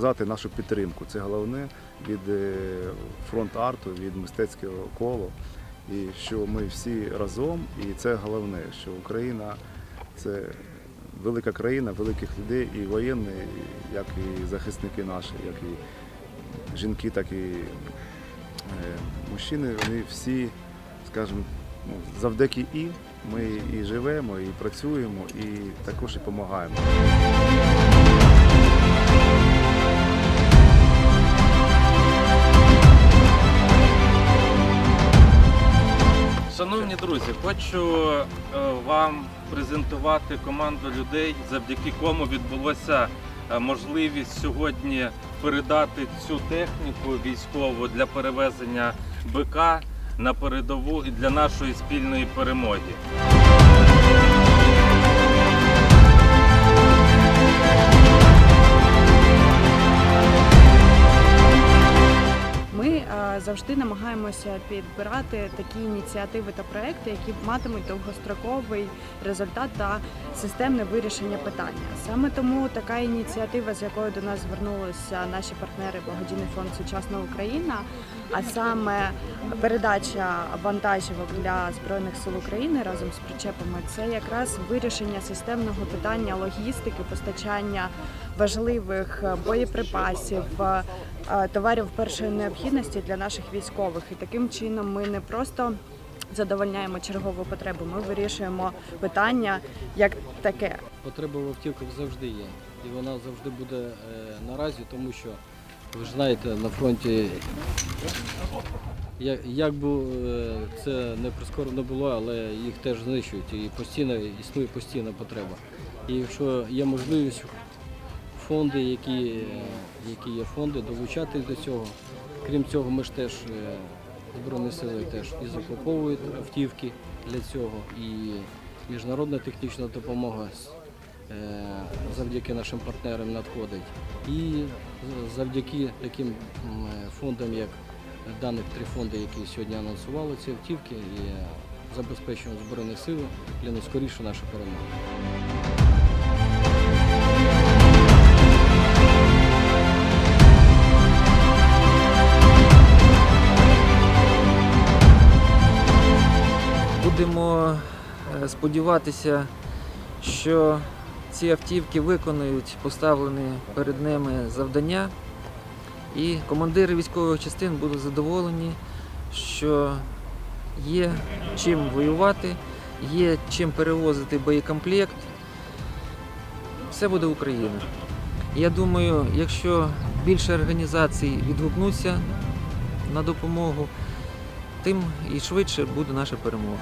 показати нашу підтримку. Це головне від е, фронт арту, від мистецького колу. І що ми всі разом, і це головне, що Україна це велика країна, великих людей, і воєнні, як і захисники наші, як і жінки, так і е, мужчини, вони всі, скажімо, ну, завдяки і ми і живемо, і працюємо, і також і допомагаємо. Шановні друзі, хочу е, вам презентувати команду людей, завдяки кому відбулося е, можливість сьогодні передати цю техніку військову для перевезення БК на передову і для нашої спільної перемоги. Завжди намагаємося підбирати такі ініціативи та проекти, які матимуть довгостроковий результат та системне вирішення питання. Саме тому така ініціатива, з якою до нас звернулися наші партнери Благодійний фонд Сучасна Україна, а саме передача вантажівок для збройних сил України разом з причепами, це якраз вирішення системного питання логістики, постачання важливих е, боєприпасів. е, е, товарів першої необхідності для наших військових. І таким чином ми не просто задовольняємо чергову потребу, ми вирішуємо питання як таке. Потреба в автівках завжди є. І вона завжди буде наразі, тому що ви ж знаєте, на фронті як, би це не прискорено було, але їх теж знищують і постійно існує постійна потреба. І якщо є можливість фонди, які, які є фонди, долучати до цього. Крім цього, ми ж теж е, Збройні сили теж і закуповують автівки для цього, і міжнародна технічна допомога е, завдяки нашим партнерам надходить. І завдяки таким фондам, як даних три фонди, які сьогодні анонсували ці автівки, і забезпечуємо Збройних сил для скоріше наша перемога. Будемо е, сподіватися, що ці автівки виконують поставлені перед ними завдання, і командири військових частин будуть задоволені, що є чим воювати, є чим перевозити боєкомплект. Все буде Україна. Я думаю, якщо більше організацій відгукнуться на допомогу, тим і швидше буде наша перемога.